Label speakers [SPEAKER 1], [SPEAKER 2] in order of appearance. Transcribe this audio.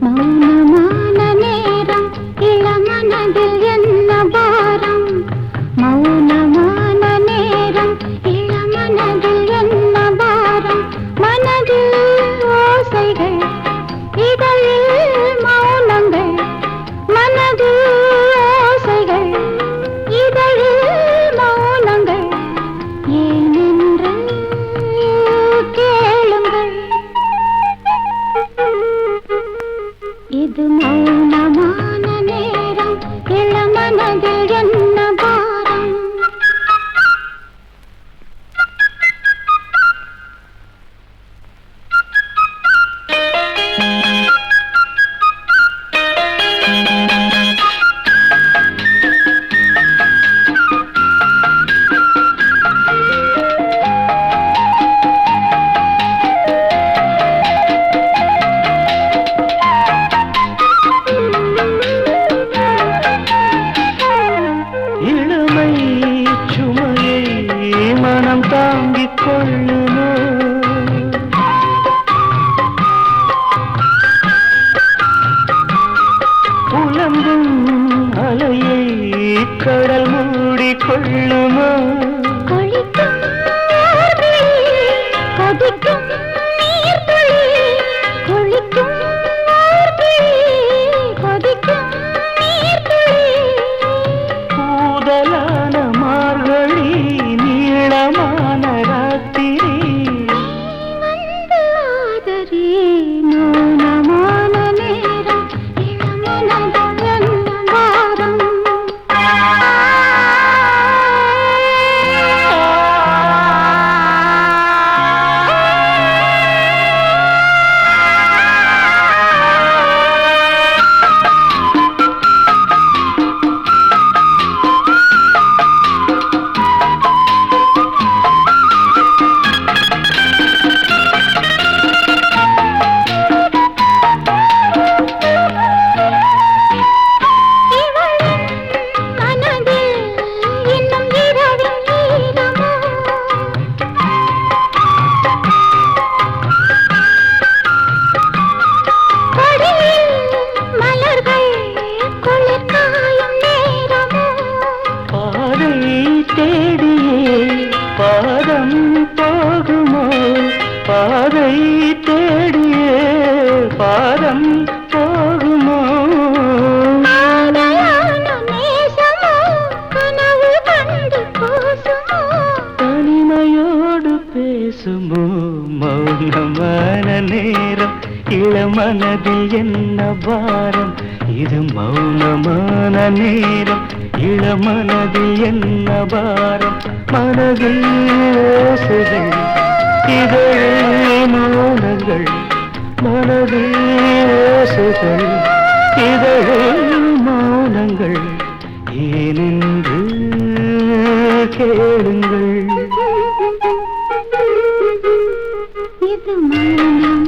[SPEAKER 1] máy. மது கடல் மூடி கொள்ளுமா
[SPEAKER 2] நேசம் போகுமோ?
[SPEAKER 1] தனிமையோடு பேசுமோ? மௌனமான நேரம் இளமனதில் என்ன பாரம்? இது மௌனமான நேரம் இளமனதில் என்ன பாரம்? மனதில் ஓசைகள் மௌனங்கள் மனதில் ஓசைகள் இதழில் மௌனங்கள் ஏனென்று கேளுங்கள்.
[SPEAKER 2] இது மௌனம்